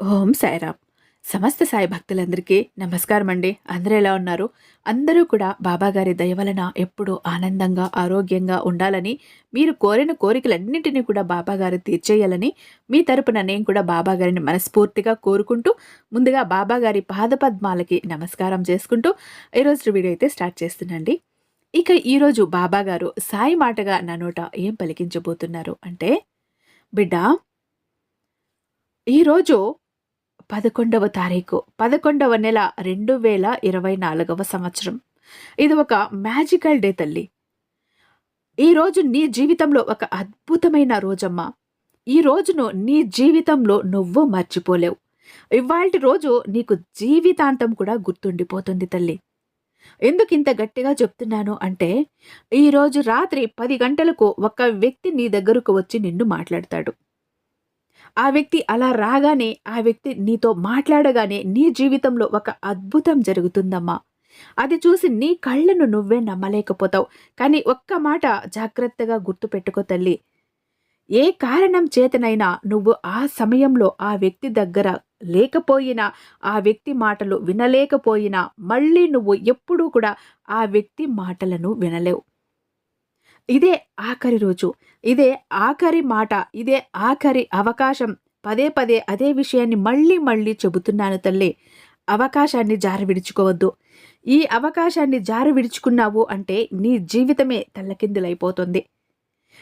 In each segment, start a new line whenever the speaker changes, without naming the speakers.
ఓం సాయిరామ్. సమస్త సాయి భక్తులందరికీ నమస్కారం అండి అందరూ ఎలా ఉన్నారు? అందరూ కూడా బాబాగారి దయ వలన ఎప్పుడూ ఆనందంగా ఆరోగ్యంగా ఉండాలని మీరు కోరిన కోరికలన్నింటినీ కూడా బాబాగారు తీర్చేయాలని మీ తరపున నేను కూడా బాబాగారిని మనస్ఫూర్తిగా కోరుకుంటూ ముందుగా బాబాగారి పాదపద్మాలకి నమస్కారం చేసుకుంటూ ఈరోజు వీడియో అయితే స్టార్ట్ చేస్తున్నాండి ఇక ఈరోజు బాబాగారు సాయి మాటగా నా నోట ఏం పలికించబోతున్నారు అంటే బిడ్డ ఈరోజు పదకొండవ తారీఖు పదకొండవ నెల రెండు వేల ఇరవై నాలుగవ సంవత్సరం. ఇది ఒక మ్యాజికల్ డే తల్లి. ఈరోజు నీ జీవితంలో ఒక అద్భుతమైన రోజమ్మా. ఈ రోజును నీ జీవితంలో నువ్వు మర్చిపోలేవు. ఇవాళ రోజు నీకు జీవితాంతం కూడా గుర్తుండిపోతుంది తల్లి. ఎందుకు ఇంత గట్టిగా చెప్తున్నాను అంటే ఈరోజు రాత్రి పది గంటలకు ఒక వ్యక్తి నీ దగ్గరకు వచ్చి నిన్ను మాట్లాడతాడు. ఆ వ్యక్తి అలా రాగానే ఆ వ్యక్తి నీతో మాట్లాడగానే నీ జీవితంలో ఒక అద్భుతం జరుగుతుందమ్మా. అది చూసి నీ కళ్ళను నువ్వే నమ్మలేకపోతావు. కానీ ఒక్క మాట జాగ్రత్తగా గుర్తుపెట్టుకో తల్లి. ఏ కారణం చేతనైనా నువ్వు ఆ సమయంలో ఆ వ్యక్తి దగ్గర లేకపోయినా ఆ వ్యక్తి మాటలు వినలేకపోయినా మళ్ళీ నువ్వు ఎప్పుడూ కూడా ఆ వ్యక్తి మాటలను వినలేవు. ఇదే ఆఖరి రోజు. ఇదే ఆఖరి మాట ఇదే ఆఖరి అవకాశం. పదే పదే అదే విషయాన్ని మళ్ళీ మళ్ళీ చెబుతున్నాను తల్లి. అవకాశాన్ని జారి విడుచుకోవద్దు. ఈ అవకాశాన్ని జారి విడుచుకున్నావు అంటే నీ జీవితమే తల్లకిందులైపోతుంది.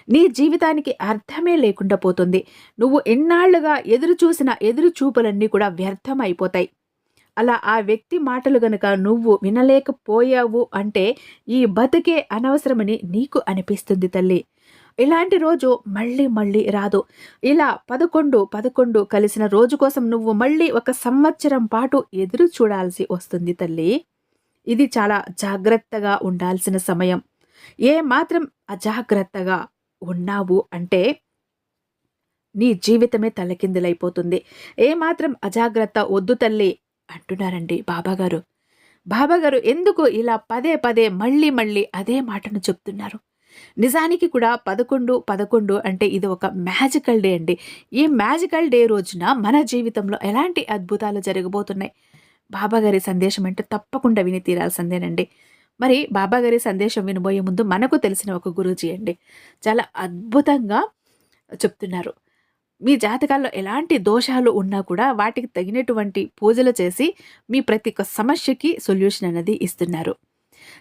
నీ జీవితానికి అర్థమే లేకుండా పోతుంది. నువ్వు ఎన్నాళ్ళుగా ఎదురు చూసిన ఎదురు చూపులన్నీ కూడా వ్యర్థమైపోతాయి. అలా ఆ వ్యక్తి మాటలు గనుక నువ్వు వినలేకపోయావు అంటే ఈ బతుకే అనవసరమని నీకు అనిపిస్తుంది తల్లి. ఇలాంటి రోజు మళ్ళీ మళ్ళీ రాదు. ఇలా పదకొండు పదకొండు కలిసిన రోజు కోసం నువ్వు మళ్ళీ ఒక సంవత్సరం పాటు ఎదురు చూడాల్సి వస్తుంది తల్లి. ఇది చాలా జాగ్రత్తగా ఉండాల్సిన సమయం. ఏ మాత్రం అజాగ్రత్తగా ఉన్నావు అంటే నీ జీవితమే తలకిందులైపోతుంది. ఏ మాత్రం అజాగ్రత్త వద్దు తల్లి. అంటున్నారండి బాబాగారు. బాబాగారు ఎందుకు ఇలా పదే పదే మళ్ళీ మళ్ళీ అదే మాటను చెప్తున్నారు? నిజానికి కూడా పదకొండు పదకొండు అంటే ఇది ఒక మ్యాజికల్ డే అండి. ఈ మ్యాజికల్ డే రోజున మన జీవితంలో ఎలాంటి అద్భుతాలు జరగబోతున్నాయి? బాబాగారి సందేశం అంటే తప్పకుండా విని తీరాల్సిందేనండి. మరి బాబాగారి సందేశం వినబోయే ముందు మనకు తెలిసిన ఒక గురూజీ అండి. చాలా అద్భుతంగా చెప్తున్నారు. మీ జాతకాల్లో ఎలాంటి దోషాలు ఉన్నా కూడా వాటికి తగినటువంటి పూజలు చేసి మీ ప్రతి ఒక్క సమస్యకి సొల్యూషన్ అనేది ఇస్తున్నారు.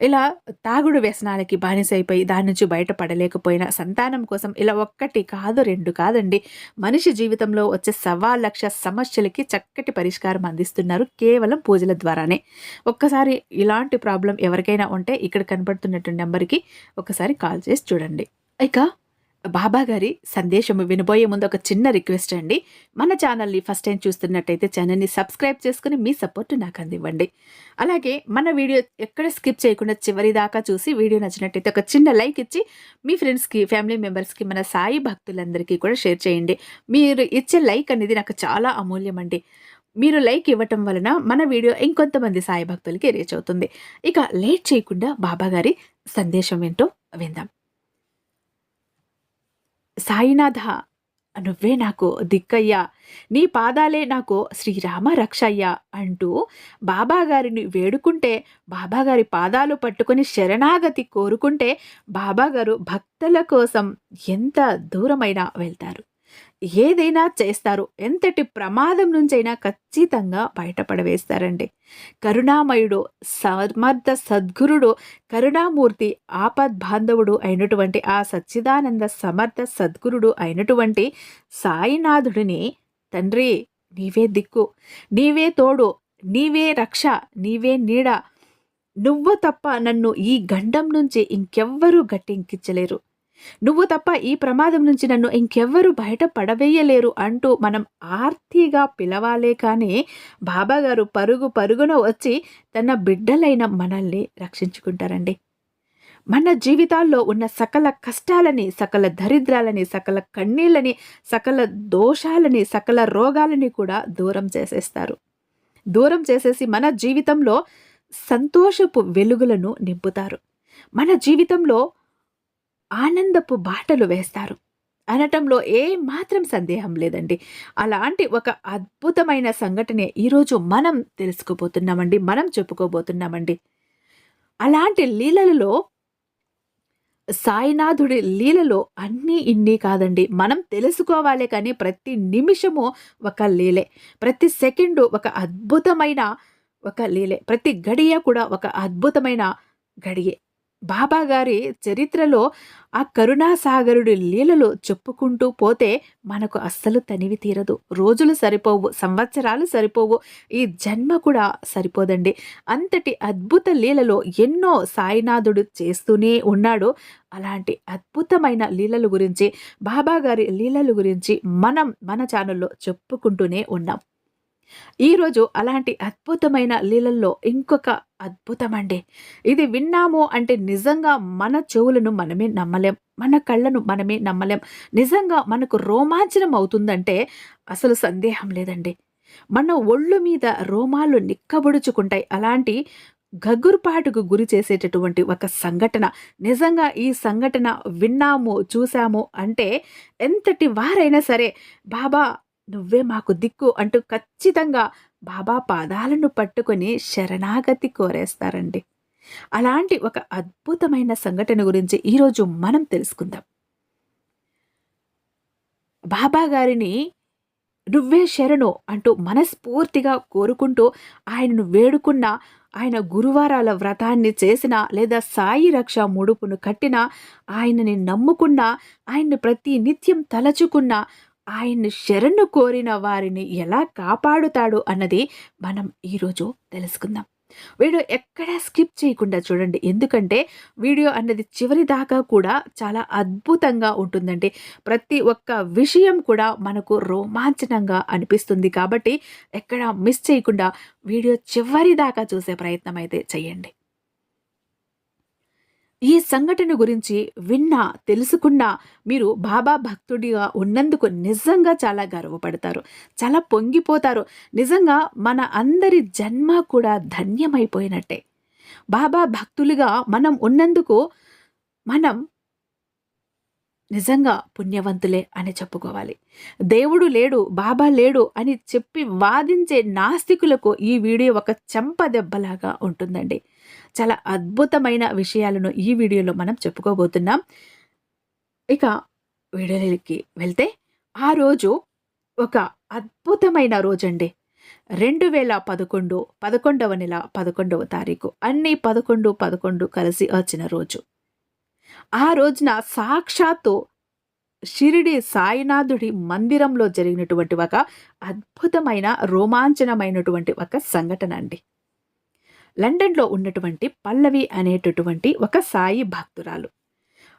ఇలా తాగుడు వ్యసనాలకి బానిసైపోయి దాని నుంచి బయటపడలేకపోయిన సంతానం కోసం ఇలా ఒక్కటి కాదు రెండు కాదండి. మనిషి జీవితంలో వచ్చే సవా లక్ష సమస్యలకి చక్కటి పరిష్కారం అందిస్తున్నారు కేవలం పూజల ద్వారానే. ఒక్కసారి ఇలాంటి ప్రాబ్లం ఎవరికైనా ఉంటే ఇక్కడ కనబడుతున్నటువంటి నెంబర్కి ఒకసారి కాల్ చేసి చూడండి. ఇక బాబా గారి సందేశం వినబోయే ముందు ఒక చిన్న రిక్వెస్ట్ అండి. మన ఛానల్ని ఫస్ట్ టైం చూస్తున్నట్టయితే ఛానల్ని సబ్స్క్రైబ్ చేసుకుని మీ సపోర్ట్ నాకు అందివ్వండి. అలాగే మన వీడియో ఎక్కడ స్కిప్ చేయకుండా చివరి దాకా చూసి వీడియో నచ్చినట్టయితే ఒక చిన్న లైక్ ఇచ్చి మీ ఫ్రెండ్స్కి ఫ్యామిలీ మెంబర్స్కి మన సాయి భక్తులందరికీ కూడా షేర్ చేయండి. మీరు ఇచ్చే లైక్ అనేది నాకు చాలా అమూల్యం అండి. మీరు లైక్ ఇవ్వటం వలన మన వీడియో ఇంకొంతమంది సాయి భక్తులకి రీచ్ అవుతుంది. ఇక లేట్ చేయకుండా బాబా గారి సందేశం ఏంటో విందాం. సాయినాథ నువ్వే నాకు దిక్కయ్యా. నీ పాదాలే నాకు శ్రీరామ రక్షయ్యా అంటూ బాబాగారిని వేడుకుంటే బాబాగారి పాదాలు పట్టుకుని శరణాగతి కోరుకుంటే బాబాగారు భక్తుల కోసం ఎంత దూరమైనా వెళ్తారు. ఏదైనా చేస్తారు. ఎంతటి ప్రమాదం నుంచైనా ఖచ్చితంగా బయటపడవేస్తారండి. కరుణామయుడు సమర్థ సద్గురుడు కరుణామూర్తి ఆపద్ బాంధవుడు అయినటువంటి ఆ సచ్చిదానంద సమర్థ సద్గురుడు అయినటువంటి సాయినాథుడిని తండ్రి నీవే దిక్కు నీవే తోడు నీవే రక్ష నీవే నీడ. నువ్వు తప్ప నన్ను ఈ గండం నుంచి ఇంకెవ్వరూ గట్టెంకించలేరు. నువ్వు తప్ప ఈ ప్రమాదం నుంచి నన్ను ఇంకెవ్వరు బయట పడవేయలేరు అంటూ మనం ఆర్తిగా పిలవాలే కానీ బాబాగారు పరుగు పరుగున వచ్చి తన బిడ్డలైన మనల్ని రక్షించుకుంటారండి. మన జీవితాల్లో ఉన్న సకల కష్టాలని సకల దరిద్రాలని సకల కన్నీళ్ళని సకల దోషాలని సకల రోగాలని కూడా దూరం చేసేస్తారు. దూరం చేసేసి మన జీవితంలో సంతోషపు వెలుగులను నింపుతారు. మన జీవితంలో ఆనందపు బాటలు వేస్తారు. అనటంలో ఏ మాత్రం సందేహం లేదండి. అలాంటి ఒక అద్భుతమైన సంఘటనే ఈరోజు మనం తెలుసుకోబోతున్నామండి మనం చెప్పుకోబోతున్నామండి. అలాంటి లీలలలో సాయినాథుడి లీలలో అన్నీ ఇన్ని కాదండి. మనం తెలుసుకోవాలి కానీ ప్రతి నిమిషము ఒక లీలే. ప్రతి సెకండు ఒక అద్భుతమైన ఒక లీలే. ప్రతి గడియ కూడా ఒక అద్భుతమైన గడియే. బాబా గారి చరిత్రలో ఆ కరుణాసాగరుడి లీలలు చెప్పుకుంటూ పోతే మనకు అస్సలు తనివి తీరదు. రోజులు సరిపోవు సంవత్సరాలు సరిపోవు ఈ జన్మ కూడా సరిపోదండి. అంతటి అద్భుత లీలలో ఎన్నో సాయినాథుడు చేస్తూనే ఉన్నాడు. అలాంటి అద్భుతమైన లీలల గురించి బాబా గారి లీలల గురించి మనం మన ఛానల్లో చెప్పుకుంటూనే ఉన్నాం. ఈరోజు అలాంటి అద్భుతమైన లీలల్లో ఇంకొక అద్భుతం అండి ఇది విన్నాము అంటే నిజంగా మన చెవులను మనమే నమ్మలేం మన కళ్ళను మనమే నమ్మలేం. నిజంగా మనకు రోమాంచనం అవుతుందంటే అసలు సందేహం లేదండి. మన ఒళ్ళు మీద రోమాలు నిక్కబొడుచుకుంటాయి. అలాంటి గగ్గురుపాటుకు గురి చేసేటటువంటి ఒక సంఘటన నిజంగా ఈ సంఘటన విన్నాము చూసాము అంటే ఎంతటి వారైనా సరే బాబా నువ్వే మాకు దిక్కు అంటూ ఖచ్చితంగా బాబా పాదాలను పట్టుకొని శరణాగతి కోరేస్తారండి. అలాంటి ఒక అద్భుతమైన సంఘటన గురించి ఈరోజు మనం తెలుసుకుందాం. బాబా గారిని నువ్వే శరణు అంటూ మనస్ఫూర్తిగా కోరుకుంటూ ఆయనను వేడుకున్న ఆయన గురువారాల వ్రతాన్ని చేసిన లేదా సాయి రక్ష ముడుపును కట్టిన ఆయనని నమ్ముకున్న ఆయన్ని ప్రతి నిత్యం తలచుకున్న ఆయన్ని శరణు కోరిన వారిని ఎలా కాపాడుతాడు అన్నది మనం ఈరోజు తెలుసుకుందాం. వీడియో ఎక్కడా స్కిప్ చేయకుండా చూడండి. ఎందుకంటే వీడియో అన్నది చివరి దాకా కూడా చాలా అద్భుతంగా ఉంటుందండి. ప్రతి ఒక్క విషయం కూడా మనకు రోమాంచనంగా అనిపిస్తుంది. కాబట్టి ఎక్కడా మిస్ చేయకుండా వీడియో చివరి దాకా చూసే ప్రయత్నం అయితే చేయండి. ఈ సంఘటన గురించి విన్నా తెలుసుకున్నా మీరు బాబా భక్తుడిగా ఉన్నందుకు నిజంగా చాలా గర్వపడతారు. చాలా పొంగిపోతారు. నిజంగా మన అందరి జన్మ కూడా ధన్యమైపోయినట్టే. బాబా భక్తులుగా మనం ఉన్నందుకు మనం నిజంగా పుణ్యవంతులే అని చెప్పుకోవాలి. దేవుడు లేడు బాబా లేడు అని చెప్పి వాదించే నాస్తికులకు ఈ వీడియో ఒక చెంప దెబ్బలాగా ఉంటుందండి. చాలా అద్భుతమైన విషయాలను ఈ వీడియోలో మనం చెప్పుకోబోతున్నాం. ఇక వీడియోలకి వెళ్తే ఆ రోజు ఒక అద్భుతమైన రోజండి. రెండు వేల పదకొండు పదకొండవ నెల పదకొండవ తారీఖు అన్ని పదకొండు పదకొండు కలిసి వచ్చిన రోజు. ఆ రోజున సాక్షాత్తు షిరిడి సాయినాథుడి మందిరంలో జరిగినటువంటి ఒక అద్భుతమైన రోమాంచనమైనటువంటి ఒక సంఘటన అండి. లండన్లో ఉన్నటువంటి పల్లవి అనేటటువంటి ఒక సాయి భక్తురాలు.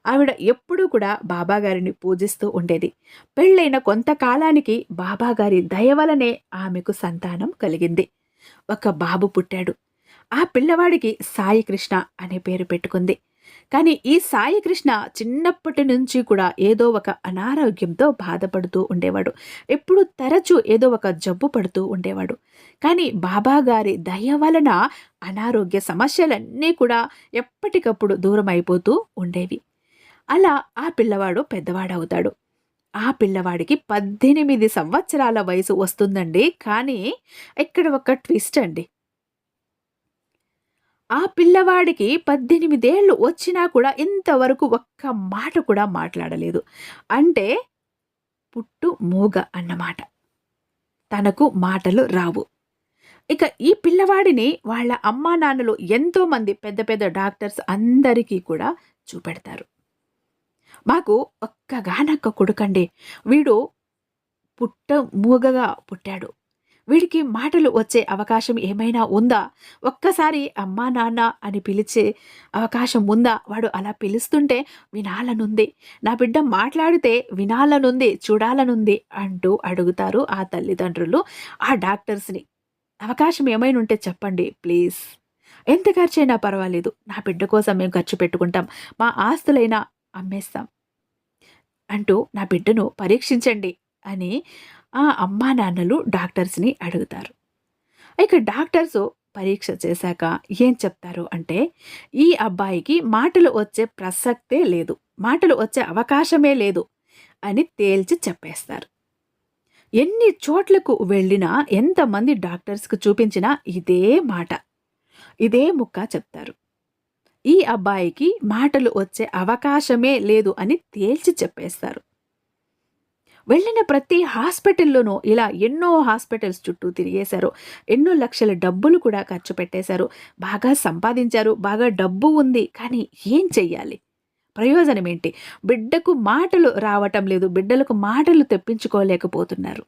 ఆవిడ ఎప్పుడూ కూడా బాబాగారిని పూజిస్తూ ఉండేది. పెళ్ళైన కొంతకాలానికి బాబాగారి దయవలనే ఆమెకు సంతానం కలిగింది. ఒక బాబు పుట్టాడు. ఆ పిల్లవాడికి సాయి కృష్ణ అనే పేరు పెట్టుకుంది. కానీ ఈ సాయి కృష్ణ చిన్నప్పటి నుంచి కూడా ఏదో ఒక అనారోగ్యంతో బాధపడుతూ ఉండేవాడు. ఎప్పుడు తరచూ ఏదో ఒక జబ్బు పడుతూ ఉండేవాడు. కానీ బాబా గారి దయ వలన అనారోగ్య సమస్యలన్నీ కూడా ఎప్పటికప్పుడు దూరం అయిపోతూ ఉండేవి. అలా ఆ పిల్లవాడు పెద్దవాడవుతాడు. ఆ పిల్లవాడికి పద్దెనిమిది సంవత్సరాల వయసు వస్తుందండి. కానీ ఇక్కడ ఒక ట్విస్ట్ అండి. ఆ పిల్లవాడికి పద్దెనిమిదేళ్ళు వచ్చినా కూడా ఇంతవరకు ఒక్క మాట కూడా మాట్లాడలేదు. అంటే పుట్టు మూగ అన్నమాట. తనకు మాటలు రావు. ఇక ఈ పిల్లవాడిని వాళ్ళ అమ్మా నాన్నలు ఎంతోమంది పెద్ద పెద్ద డాక్టర్స్ అందరికీ కూడా చూపెడతారు. మాకు ఒక్కగానొక్క కొడుకండి. వీడు పుట్ట మూగగా పుట్టాడు. వీడికి మాటలు వచ్చే అవకాశం ఏమైనా ఉందా? ఒక్కసారి అమ్మా నాన్న అని పిలిచే అవకాశం ఉందా? వాడు అలా పిలుస్తుంటే వినాలనుంది. నా బిడ్డ మాట్లాడితే వినాలనుంది చూడాలనుంది అంటూ అడుగుతారు ఆ తల్లిదండ్రులు ఆ డాక్టర్స్ని. అవకాశం ఏమైనా ఉంటే చెప్పండి ప్లీజ్. ఎంత ఖర్చైనా పర్వాలేదు. నా బిడ్డ కోసం మేము ఖర్చు పెట్టుకుంటాం. మా ఆస్తులైనా అమ్మేస్తాం. అంటూ నా బిడ్డను పరీక్షించండి అని ఆ అమ్మా నాన్నలు డాక్టర్స్ని అడుగుతారు. ఇక డాక్టర్స్ పరీక్ష చేశాక ఏం చెప్తారు అంటే ఈ అబ్బాయికి మాటలు వచ్చే ప్రసక్తే లేదు మాటలు వచ్చే అవకాశమే లేదు అని తేల్చి చెప్పేస్తారు. ఎన్ని చోట్లకు వెళ్ళినా ఎంతమంది డాక్టర్స్కి చూపించినా ఇదే మాట ఇదే ముక్క చెప్తారు. ఈ అబ్బాయికి మాటలు వచ్చే అవకాశమే లేదు అని తేల్చి చెప్పేస్తారు. వెళ్ళిన ప్రతి హాస్పిటల్లోనూ ఇలా ఎన్నో హాస్పిటల్స్ చుట్టూ తిరిగేశారు. ఎన్నో లక్షల డబ్బులు కూడా ఖర్చు పెట్టేశారు. బాగా సంపాదించారు. బాగా డబ్బు ఉంది. కానీ ఏం చెయ్యాలి? ప్రయోజనం ఏంటి? బిడ్డకు మాటలు రావటం లేదు. బిడ్డలకు మాటలు తెప్పించుకోలేకపోతున్నారు.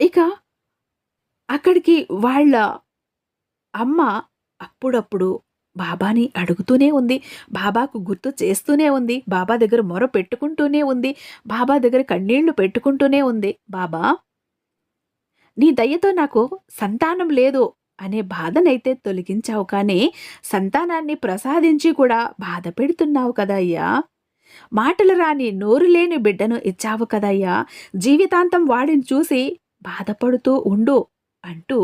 ఇక అక్కడికి వాళ్ళ అమ్మ అప్పుడప్పుడు బాబాని అడుగుతూనే ఉంది. బాబాకు గుర్తు చేస్తూనే ఉంది. బాబా దగ్గర మొర పెట్టుకుంటూనే ఉంది. బాబా దగ్గర కన్నీళ్ళు పెట్టుకుంటూనే ఉంది. బాబా నీ దయ్యతో నాకు సంతానం లేదు అనే బాధనైతే తొలగించావు కానీ సంతానాన్ని ప్రసాదించి కూడా బాధ పెడుతున్నావు కదయ్యా మాటలు రాని నోరు లేని బిడ్డను ఇచ్చావు కదయ్యా జీవితాంతం వాడిని చూసి బాధపడుతూ ఉండు అంటూ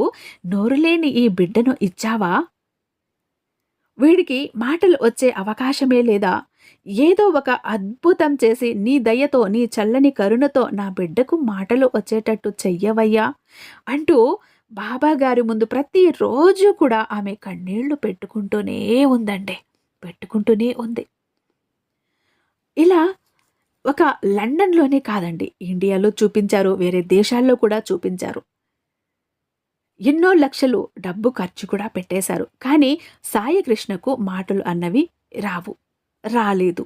నోరులేని ఈ బిడ్డను ఇచ్చావా? వీడికి మాటలు వచ్చే అవకాశమే లేదా? ఏదో ఒక అద్భుతం చేసి నీ దయతో నీ చల్లని కరుణతో నా బిడ్డకు మాటలు వచ్చేటట్టు చెయ్యవయ్యా అంటూ బాబా గారి ముందు ప్రతిరోజు కూడా ఆమె కన్నీళ్ళు పెట్టుకుంటూనే ఉందండి. పెట్టుకుంటూనే ఉంది. ఇలా ఒక లండన్లోనే కాదండి. ఇండియాలో చూపించారు వేరే దేశాల్లో కూడా చూపించారు. ఎన్నో లక్షలు డబ్బు ఖర్చు కూడా పెట్టేశారు. కానీ సాయికృష్ణకు మాటలు అన్నవి రావు రాలేదు.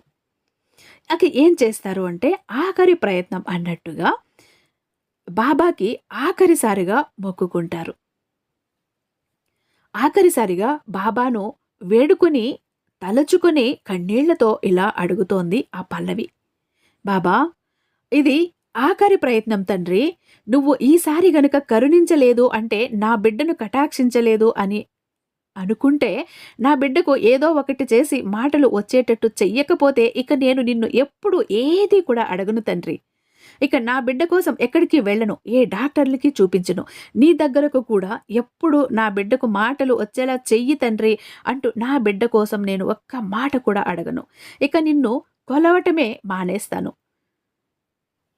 అక ఏం చేస్తారు అంటే ఆఖరి ప్రయత్నం అన్నట్టుగా బాబాకి ఆఖరిసారిగా మొక్కుకుంటారు. ఆఖరిసారిగా బాబాను వేడుకుని తలచుకుని కన్నీళ్ళతో ఇలా అడుగుతోంది ఆ పల్లవి. బాబా ఇది ఆఖరి ప్రయత్నం తండ్రి నువ్వు ఈసారి గనుక కరుణించలేదు అంటే నా బిడ్డను కటాక్షించలేదు అని అనుకుంటే నా బిడ్డకు ఏదో ఒకటి చేసి మాటలు వచ్చేటట్టు చెయ్యకపోతే ఇక నేను నిన్ను ఎప్పుడు ఏది కూడా అడగను తండ్రి. ఇక నా బిడ్డ కోసం ఎక్కడికి వెళ్ళను ఏ డాక్టర్లకి చూపించను. నీ దగ్గరకు కూడా ఎప్పుడు నా బిడ్డకు మాటలు వచ్చేలా చెయ్యి తండ్రి అంటూ నా బిడ్డ కోసం నేను ఒక్క మాట కూడా అడగను. ఇక నిన్ను కొలవటమే మానేస్తాను.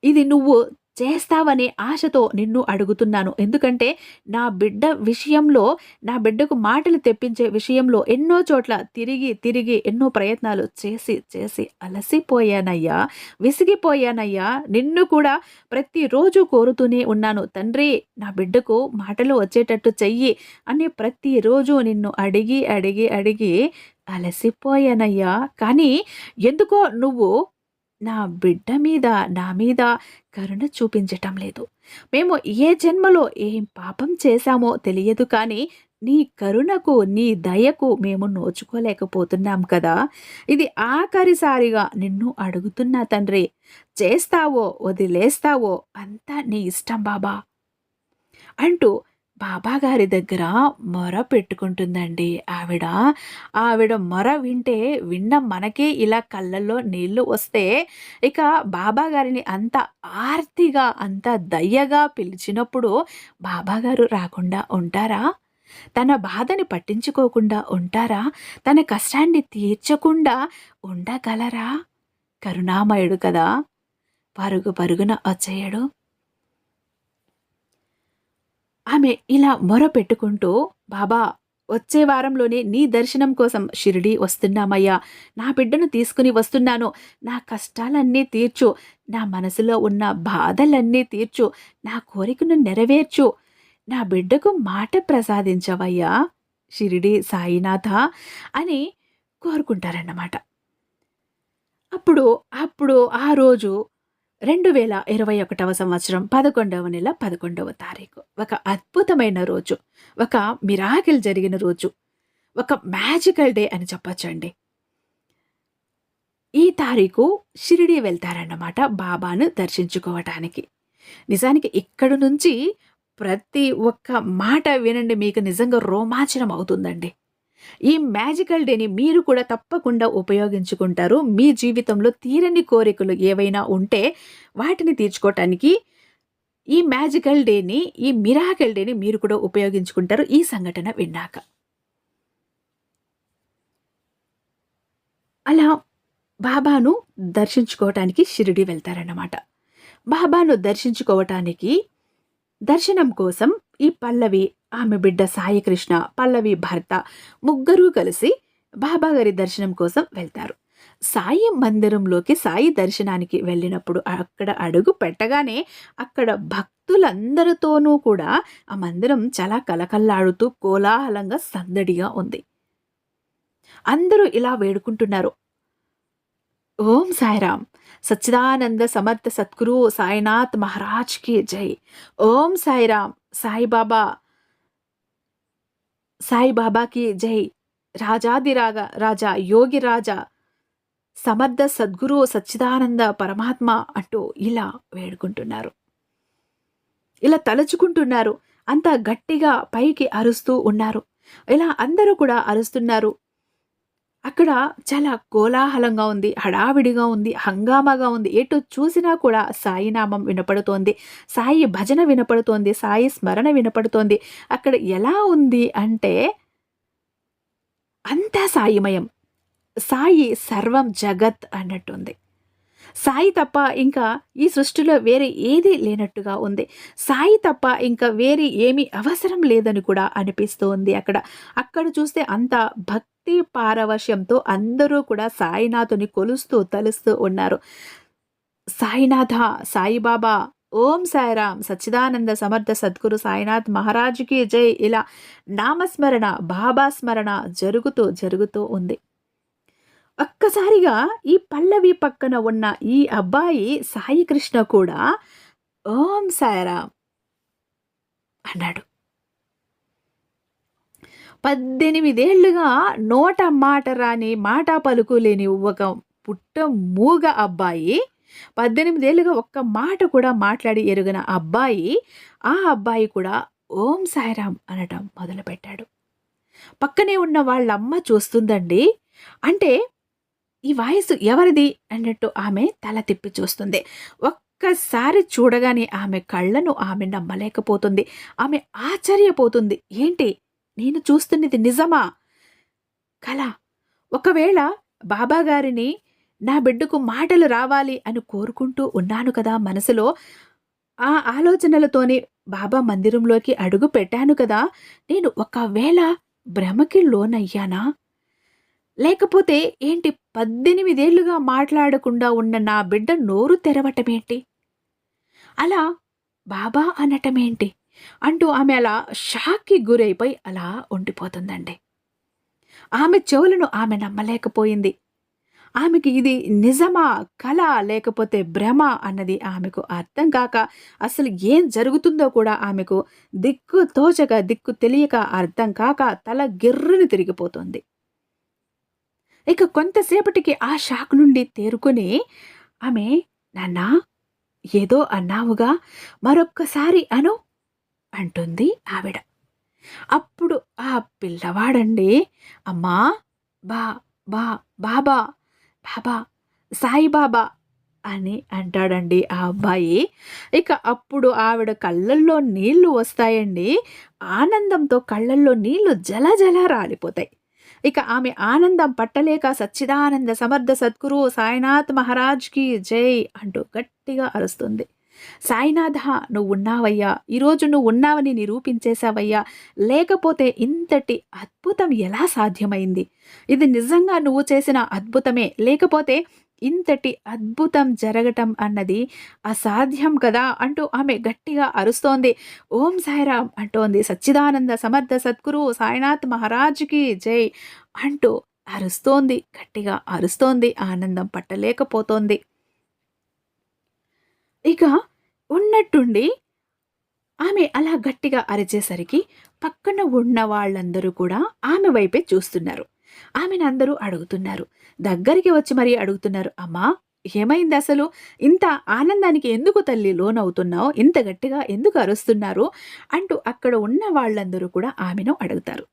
ఇది నువ్వు చేస్తావనే ఆశతో నిన్ను అడుగుతున్నాను. ఎందుకంటే నా బిడ్డ విషయంలో నా బిడ్డకు మాటలు తెప్పించే విషయంలో ఎన్నో చోట్ల తిరిగి తిరిగి ఎన్నో ప్రయత్నాలు చేసి చేసి అలసిపోయానయ్యా విసిగిపోయానయ్యా. నిన్ను కూడా ప్రతిరోజు కోరుతూనే ఉన్నాను. తండ్రి నా బిడ్డకు మాటలు వచ్చేటట్టు చెయ్యి అని ప్రతిరోజు నిన్ను అడిగి అడిగి అడిగి అలసిపోయానయ్యా. కానీ ఎందుకో నువ్వు నా బిడ్డ మీద నా మీద కరుణ చూపించటం లేదు. మేము ఏ జన్మలో ఏం పాపం చేశామో తెలియదు కానీ నీ కరుణకు నీ దయకు మేము నోచుకోలేకపోతున్నాం కదా. ఇది ఆఖరిసారిగా నిన్ను అడుగుతున్నా తండ్రి చేస్తావో వదిలేస్తావో అంతా నీ ఇష్టం బాబా అంటూ బాబాగారి దగ్గర మొర పెట్టుకుంటుందండి. ఆవిడ ఆవిడ మొర వింటే విన్న మనకే ఇలా కళ్ళల్లో నీళ్ళు వస్తే ఇక బాబాగారిని అంత ఆర్తిగా అంత దయ్యగా పిలిచినప్పుడు బాబాగారు రాకుండా ఉంటారా? తన బాధని పట్టించుకోకుండా ఉంటారా? తన కష్టాన్ని తీర్చకుండా ఉండగలరా? కరుణామయుడు కదా! పరుగు పరుగున వచ్చేయడు. ఆమె ఇలా మొర పెట్టుకుంటూ బాబా వచ్చే వారంలోనే నీ దర్శనం కోసం షిరిడి వస్తున్నామయ్యా. నా బిడ్డను తీసుకుని వస్తున్నాను. నా కష్టాలన్నీ తీర్చు. నా మనసులో ఉన్న బాధలన్నీ తీర్చు. నా కోరికను నెరవేర్చు. నా బిడ్డకు మాట ప్రసాదించవయ్యా షిరిడి సాయినాథ అని కోరుకుంటారన్నమాట. అప్పుడు అప్పుడు ఆ రోజు రెండు వేల ఇరవై ఒకటవ సంవత్సరం పదకొండవ నెల పదకొండవ తారీఖు. ఒక అద్భుతమైన రోజు. ఒక మిరాకిల్ జరిగిన రోజు. ఒక మ్యాజికల్ డే అని చెప్పచ్చండి. ఈ తారీఖు షిరిడి వెళ్తారన్నమాట బాబాను దర్శించుకోవటానికి. నిజానికి ఇక్కడి నుంచి ప్రతి ఒక్క మాట వినండి మీకు నిజంగా రోమాంచనం అవుతుందండి. ఈ మ్యాజికల్ డేని మీరు కూడా తప్పకుండా ఉపయోగించుకుంటారు. మీ జీవితంలో తీరని కోరికలు ఏవైనా ఉంటే వాటిని తీర్చుకోవటానికి ఈ మ్యాజికల్ డేని ఈ మిరాకల్ డేని మీరు కూడా ఉపయోగించుకుంటారు. ఈ సంఘటన విన్నాక. అలా బాబాను దర్శించుకోవటానికి షిరిడి వెళ్తారన్నమాట. బాబాను దర్శించుకోవటానికి దర్శనం కోసం ఈ పల్లవి ఆమె బిడ్డ సాయికృష్ణ పల్లవి భర్త ముగ్గురూ కలిసి బాబాగారి దర్శనం కోసం వెళ్తారు. సాయి మందిరంలోకి సాయి దర్శనానికి వెళ్ళినప్పుడు అక్కడ అడుగు పెట్టగానే అక్కడ భక్తులందరితోనూ కూడా ఆ మందిరం చాలా కలకల్లాడుతూ కోలాహలంగా సందడిగా ఉంది. అందరూ ఇలా వేడుకుంటున్నారు. ఓం సాయిరామ్. సచ్చిదానంద సమర్థ సద్గురు సాయినాథ్ మహారాజ్కి జై. ఓం సాయిరామ్. సాయిబాబా సాయిబాబాకి జై. రాజాదిరాగ రాజా యోగి రాజా సమర్థ సద్గురు సచ్చిదానంద పరమాత్మ అంటూ ఇలా వేడుకుంటున్నారు. ఇలా తలుచుకుంటున్నారు. అంత గట్టిగా పైకి అరుస్తూ ఉన్నారు. ఇలా అందరూ కూడా అరుస్తున్నారు. అక్కడ చాలా కోలాహలంగా ఉంది హడావిడిగా ఉంది హంగామాగా ఉంది. ఎటు చూసినా కూడా సాయి నామం వినపడుతోంది సాయి భజన వినపడుతోంది సాయి స్మరణ వినపడుతోంది. అక్కడ ఎలా ఉంది అంటే అంతా సాయిమయం. సాయి సర్వం జగత్ అన్నట్టుంది. సాయి తప్ప ఇంకా ఈ సృష్టిలో వేరే ఏది లేనట్టుగా ఉంది. సాయి తప్ప ఇంకా వేరే ఏమీ అవసరం లేదని కూడా అనిపిస్తూ ఉంది అక్కడ. అక్కడ చూస్తే అంత భక్తి పారవశ్యంతో అందరూ కూడా సాయినాథుని కొలుస్తూ తలుస్తూ ఉన్నారు. సాయినాథ సాయిబాబా ఓం సాయిరామ్ సచ్చిదానంద సమర్థ సద్గురు సాయినాథ్ మహారాజుకి జై. ఇలా నామస్మరణ బాబా స్మరణ జరుగుతూ జరుగుతూ ఉంది. ఒక్కసారిగా ఈ పల్లవి పక్కన ఉన్న ఈ అబ్బాయి సాయి కృష్ణ కూడా ఓం సాయిరామ్ అన్నాడు. పద్దెనిమిదేళ్ళుగా నోట మాట రాని మాట పలుకు లేని ఒక పుట్ట మూగ అబ్బాయి పద్దెనిమిదేళ్ళుగా ఒక్క మాట కూడా మాట్లాడి ఎరుగిన అబ్బాయి ఆ అబ్బాయి కూడా ఓం సాయిరామ్ అనటం మొదలుపెట్టాడు. పక్కనే ఉన్న వాళ్ళమ్మ చూస్తుందండి. అంటే ఈ వాయిస్ ఎవరిది? అన్నట్టు ఆమె తల తిప్పి చూస్తుంది. ఒక్కసారి చూడగానే ఆమె కళ్ళను ఆమె నమ్మలేకపోతుంది. ఆమె ఆశ్చర్యపోతుంది. ఏంటి? నేను చూస్తున్నది నిజమా? కళ ఒకవేళ బాబాగారిని నా బిడ్డకు మాటలు రావాలి అని కోరుకుంటూ ఉన్నాను కదా మనసులో ఆ ఆలోచనలతోనే బాబా మందిరంలోకి అడుగు పెట్టాను కదా నేను ఒకవేళ భ్రమకి లోనయ్యానా? లేకపోతే ఏంటి పద్దెనిమిదేళ్ళుగా మాట్లాడకుండా ఉన్న నా బిడ్డ నోరు తెరవటమేంటి? అలా బాబా అనటమేంటి? అంటూ ఆమె అలా షాక్కి గురైపోయి అలా ఉండిపోతుందండి. ఆమె చెవులను ఆమె నమ్మలేకపోయింది. ఆమెకి ఇది నిజమా కళ లేకపోతే భ్రమ అన్నది ఆమెకు అర్థం కాక అసలు ఏం జరుగుతుందో కూడా ఆమెకు దిక్కు తోచక దిక్కు తెలియక అర్థం కాక తల గిర్రుని తిరిగిపోతుంది. ఇక కొంతసేపటికి ఆ షాక్ నుండి తేరుకొని ఆమె నాన్నా ఏదో అన్నావుగా మరొక్కసారి అను అంటుంది ఆవిడ. అప్పుడు ఆ పిల్లవాడండి అమ్మా బా బా బాబా బాబా సాయిబాబా అని అంటాడండి ఆ అబ్బాయి. ఇక అప్పుడు ఆవిడ కళ్ళల్లో నీళ్ళు వస్తాయండి ఆనందంతో కళ్ళల్లో నీళ్ళు జల జల రాలిపోతాయి. ఇక ఆమె ఆనందం పట్టలేక సచ్చిదానంద సమర్థ సద్గురు సాయినాథ్ మహారాజ్కి జై అంటూ గట్టిగా అరుస్తుంది. సాయినాథ నువ్వు ఉన్నావయ్యా ఈరోజు నువ్వు ఉన్నావని నిరూపించేశావయ్యా లేకపోతే ఇంతటి అద్భుతం ఎలా సాధ్యమైంది? ఇది నిజంగా నువ్వు చేసిన అద్భుతమే లేకపోతే ఇంతటి అద్భుతం జరగటం అన్నది అసాధ్యం కదా అంటూ ఆమె గట్టిగా అరుస్తోంది. ఓం సాయిరామ్ అంటోంది. సచ్చిదానంద సమర్థ సద్గురు సాయినాథ్ మహారాజుకి జై అంటూ అరుస్తోంది. గట్టిగా అరుస్తోంది. ఆనందం పట్టలేకపోతోంది. ఇక ఉన్నట్టుండి ఆమె అలా గట్టిగా అరిచేసరికి పక్కన ఉన్న వాళ్ళందరూ కూడా ఆమె వైపే చూస్తున్నారు. ఆమెను అందరూ అడుగుతున్నారు. దగ్గరికి వచ్చి మరీ అడుగుతున్నారు అమ్మా ఏమైంది అసలు? ఇంత ఆనందానికి ఎందుకు తల్లి లోనవుతున్నావు? ఇంత గట్టిగా ఎందుకు అరుస్తున్నారు? అంటూ అక్కడ ఉన్న వాళ్ళందరూ కూడా ఆమెను అడుగుతారు.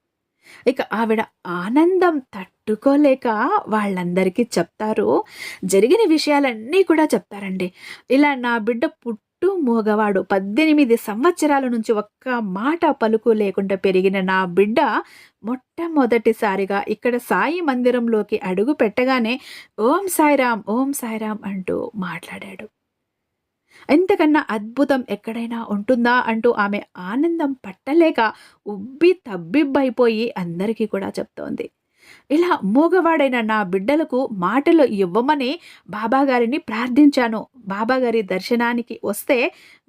ఇక ఆవిడ ఆనందం తట్టుకోలేక వాళ్ళందరికీ చెప్తారు. జరిగిన విషయాలన్నీ కూడా చెప్తారండి. ఇలా నా బిడ్డ చుట్టూ మూగవాడు. పద్దెనిమిది సంవత్సరాల నుంచి ఒక్క మాట పలుకు లేకుండా పెరిగిన నా బిడ్డ మొట్టమొదటిసారిగా ఇక్కడ సాయి మందిరంలోకి అడుగు పెట్టగానే ఓం సాయిరామ్ ఓం సాయిరామ్ అంటూ మాట్లాడాడు. ఎంతకన్నా అద్భుతం ఎక్కడైనా ఉంటుందా అంటూ ఆమె ఆనందం పట్టలేక ఉబ్బి తబ్బిబ్బైపోయి అందరికీ కూడా చెప్తోంది. ఇలా మూగవాడైన నా బిడ్డలకు మాటలు ఇవ్వమని బాబాగారిని ప్రార్థించాను. బాబాగారి దర్శనానికి వస్తే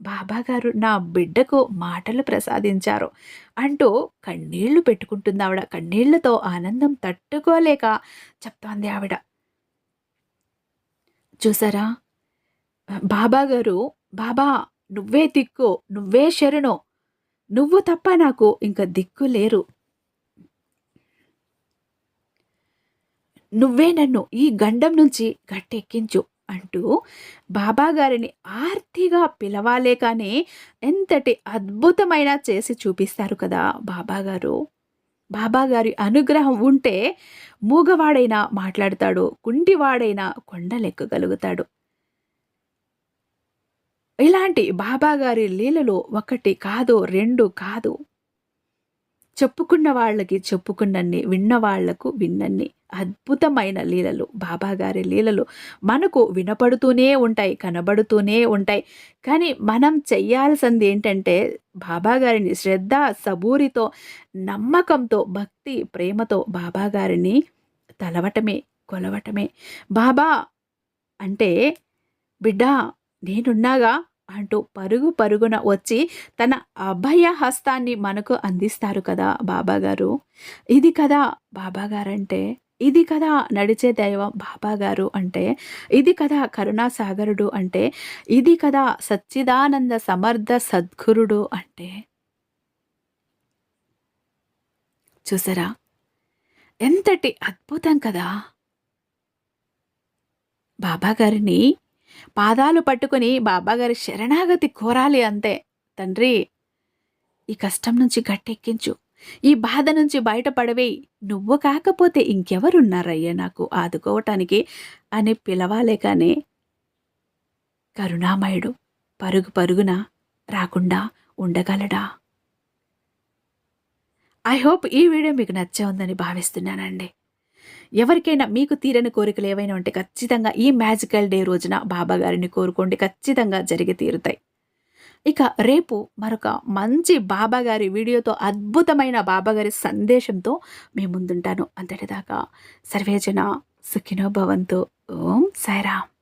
బాబాగారు నా బిడ్డకు మాటలు ప్రసాదించారు. అంటూ కన్నీళ్ళు పెట్టుకుంటుంది ఆవిడ. కన్నీళ్ళతో ఆనందం తట్టుకోలేక చెప్తోంది ఆవిడ. చూసారా? బాబాగారు బాబా నువ్వే దిక్కు నువ్వే శరణు. నువ్వు తప్ప నాకు ఇంక దిక్కు లేరు. నువ్వే నన్ను ఈ గండం నుంచి గట్టెక్కించు అంటూ బాబాగారిని ఆర్తిగా పిలవాలే కానీ ఎంతటి అద్భుతమైన చేసి చూపిస్తారు కదా బాబాగారు బాబాగారి అనుగ్రహం ఉంటే మూగవాడైనా మాట్లాడతాడు కుంటివాడైనా కొండలెక్కగలుగుతాడు ఇలాంటి బాబాగారి లీలలు ఒకటి కాదు రెండు కాదు చెప్పుకున్న వాళ్ళకి చెప్పుకున్నన్ని విన్న వాళ్ళకు విన్నన్ని అద్భుతమైన లీలలు. బాబాగారి లీలలు మనకు వినపడుతూనే ఉంటాయి కనబడుతూనే ఉంటాయి. కానీ మనం చెయ్యాల్సింది ఏంటంటే బాబాగారిని శ్రద్ధ సబూరితో నమ్మకంతో భక్తి ప్రేమతో బాబాగారిని తలవటమే కొలవటమే. బాబా అంటే బిడ్డా నేనున్నాగా అంటూ పరుగు పరుగున వచ్చి తన అభయ హస్తాన్ని మనకు అందిస్తారు కదా బాబాగారు. ఇది కదా బాబాగారంటే ఇది కదా నడిచే దైవం బాబాగారు అంటే ఇది కదా కరుణాసాగరుడు అంటే ఇది కదా సచ్చిదానంద సమర్థ సద్గురుడు అంటే. చూసారా? ఎంతటి అద్భుతం కదా! బాబాగారిని పాదాలు పట్టుకుని బాబాగారి శరణాగతి కోరాలి అంతే. తండ్రి ఈ కష్టం నుంచి గట్టెక్కించు. ఈ బాధ నుంచి బయటపడవేయి. నువ్వు కాకపోతే ఇంకెవరున్నారయ్యా నాకు ఆదుకోవటానికి అని పిలవాలే కానీ కరుణామయుడు పరుగు పరుగున రాకుండా ఉండగలడా? ఐ హోప్ ఈ వీడియో మీకు నచ్చే ఉందని భావిస్తున్నానండి. ఎవరికైనా మీకు తీరని కోరికలు ఏవైనా ఉంటే ఖచ్చితంగా ఈ మ్యాజికల్ డే రోజున బాబా గారిని కోరుకోండి. ఖచ్చితంగా జరిగి తీరుతాయి. ఇక రేపు మరొక మంచి బాబాగారి వీడియోతో అద్భుతమైన బాబాగారి సందేశంతో మీ ముందుంటాను. అంతటిదాకా సర్వేజన సుఖినో భవంతు ఓం సాయిరామ్.